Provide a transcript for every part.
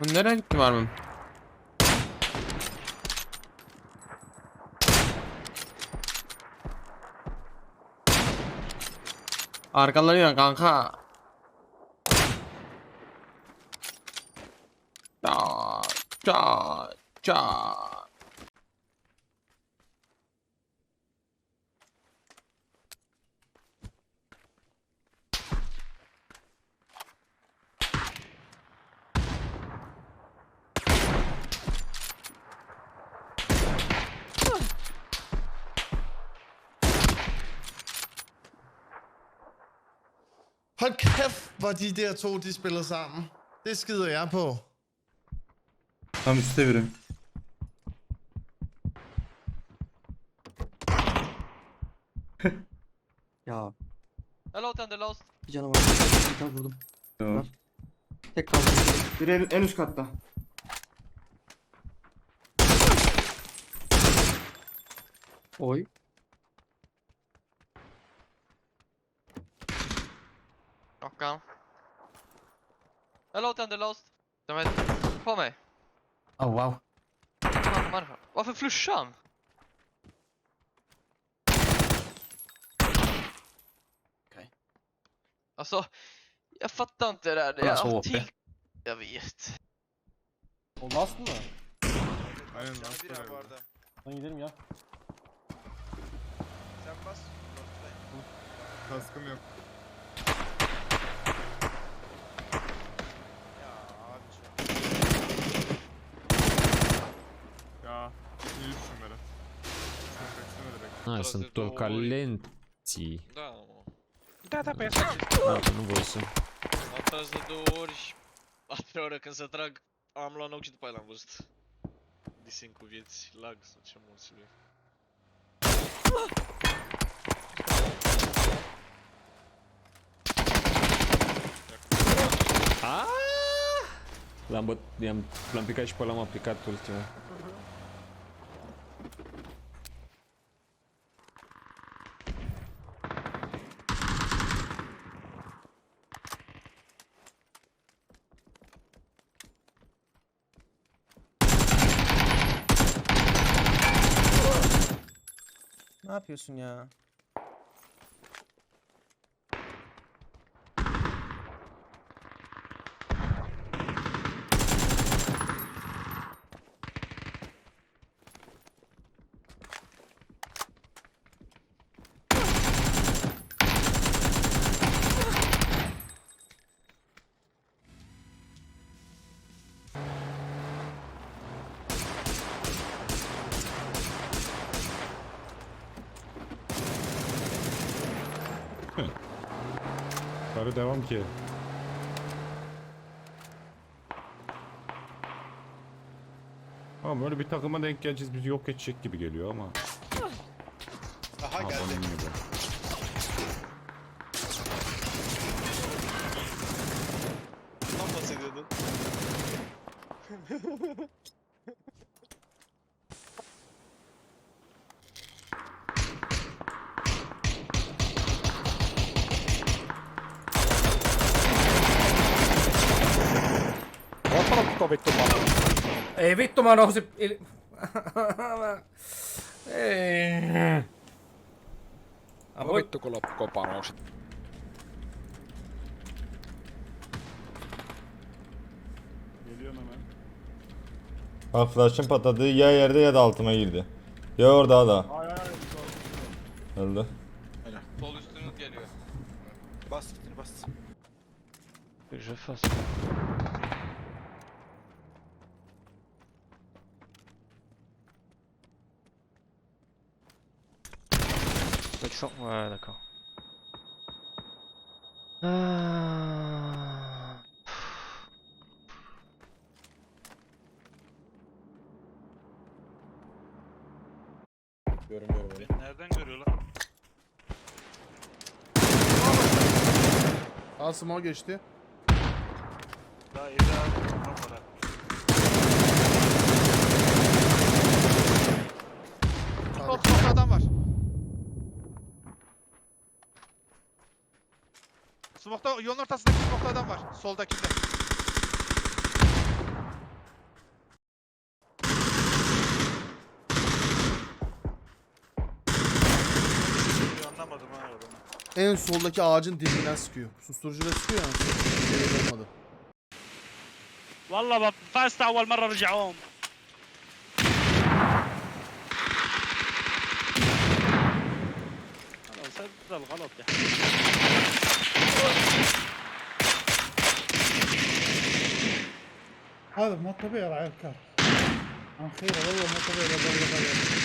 Bu nereye gitti var mı? Arkalanıyor kanka. Ja, ça. Hold kæft, hvor de der to, de spiller sammen. Det skider jeg på. Tam üstte biri. Ya Hello Tender Lost. bir canı var. Bir tane vurdum. Tamam. Tek kaldı. Biri en, en üst katta. Oy. Knockan. Hello Tender Lost. De är på mig. Oh wow. Fan, varför? Varför flushar han? Okej. Alltså, jag fattar inte det där. Det är alltid... OP. Jag vet. O last mı? Aynen Canı bir bu arada. Lan gidelim ya. Sen bas. Kaskım yok. Ah, a, sunt doar ca ori. lenții. Da, mă. Da, da, pe asta. Da, ah, nu vreau să. Am tras de două ori și a treia oră când se trag, am luat ochi și după aia l-am văzut. Disin cu vieți, lag sau ce mulți lui. Ah! L-am picat și pe l-am aplicat ultimul. Ne yapıyorsun ya? Devam ki. Ama böyle bir takıma denk geleceğiz bizi yok edecek gibi geliyor ama. Aha geldi. Gibi. Bahsediyordun. Ei vittu mä nousin... Il... Ei. Mä voin... kun loppukopa nousi. Geliyorum hemen. Bak flash'ın patladı ya yerde ya da altıma girdi. Ya orada da. Ay ay ay. Öldü. Sol üstünüz geliyor. Bas gittin bas. Je fasse. Accent, ouais, d'accord. Ah. Nereden görüyor lan? Asım o geçti. Daha evde. smoke'lara. Sol smoke'ta adam var. Smoke'ta yolun ortasındaki smoke'ta adam var. Soldakinde. Anlamadım ha adamı. En soldaki ağacın dibinden sıkıyor. Susturucuyla sıkıyor yani. Şey olmadı. والله فازت اول مره رجعوهم خلاص هذا الغلط يا هذا مو طبيعي رعاية الكار عن خيره والله مو طبيعي ببلغ عليه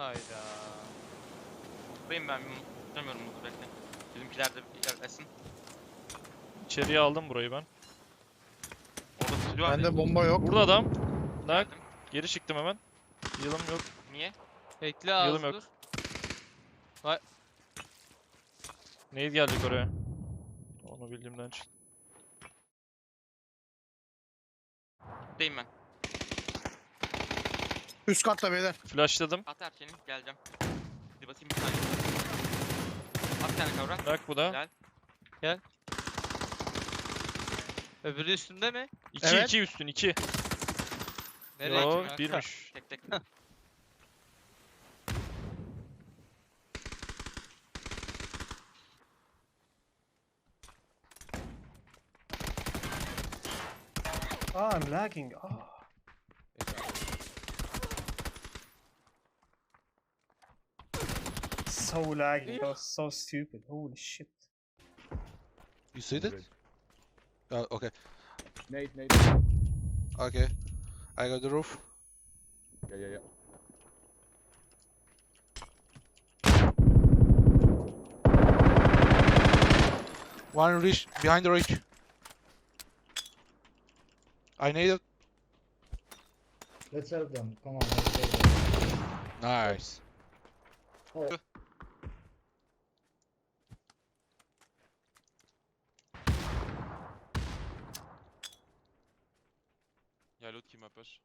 Hayda. Buradayım ben. Tutamıyorum bunu bekle. Bizimkiler de ilerlesin. İçeriye aldım burayı ben. Var. Bende bomba yok. Burada adam. Nak. Geri çıktım hemen. Yılım yok. Niye? Bekle Yılım az yok. dur. Neydi geldik oraya? Onu bildiğimden çıktı. Buradayım ben. Üst katta beyler. Flashladım. At erkeni. Geleceğim. Bir basayım bir saniye. At bir tane kavrak. Nak bu da. Gel. Gel. Öbürü üstünde mi? 2 Evet. 2 üstün 2. Nereye Yo birmiş. Tek tek. Ah, I'm lagging. Ah. So lagging. That was so stupid. Holy shit. You see it? Oh, okay. Nate, Nate. Okay. I got the roof. Yeah, yeah, yeah. One reach behind the ridge. I need it. Let's help them. Come on. Let's help them. Nice. Oh. Y'a l'autre qui m'approche.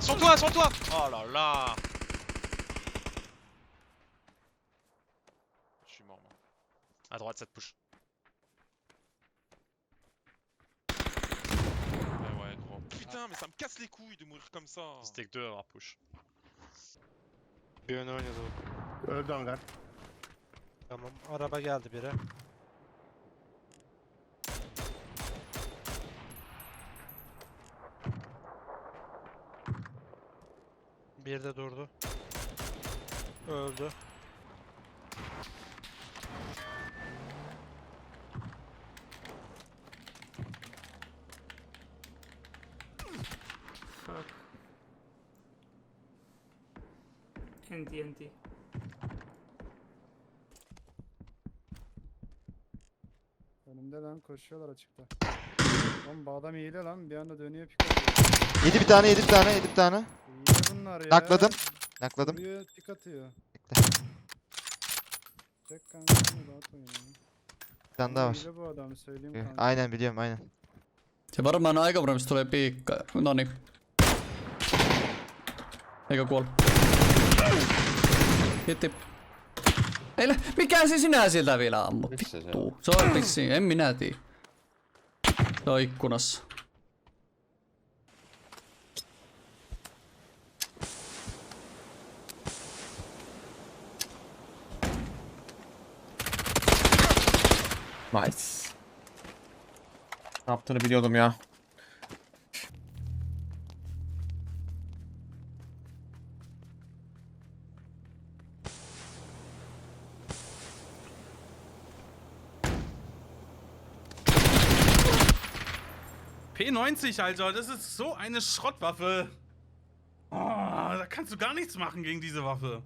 Sur toi, sur toi Oh là là Je suis mort moi. À droite, ça te push. Ouais ouais gros. Putain, mais ça me casse les couilles de mourir comme ça. C'était que deux à avoir push. Bir öne oynadı o. Öldü hangar. Tamam, araba geldi biri. Bir de durdu. Öldü. NT NT. Önümde lan koşuyorlar açıkta. Oğlum bu adam hile lan bir anda dönüyor pik atıyor. Yedi bir tane, yedi bir tane, yedi bir tane. Bunlar ya. Nakladım. Nakladım. Vuruyor pik atıyor. Bekle. Çek kanka bunu rahat oyna. Bir tane daha var. Hile bu adam söyleyeyim kanka. Aynen biliyorum, aynen. Se varmaan aikavarmasti tulee piikka. Noni. Eikä kuole. Hitti. Ei, lä- mikä se sinä sieltä vielä ammut? Vittu. Se on vissiin, en minä tiedä. Se on ikkunassa. Nice. Yaptığını biliyordum ya. P90, Alter, das ist so eine Schrottwaffe. Oh, da kannst du gar nichts machen gegen diese Waffe.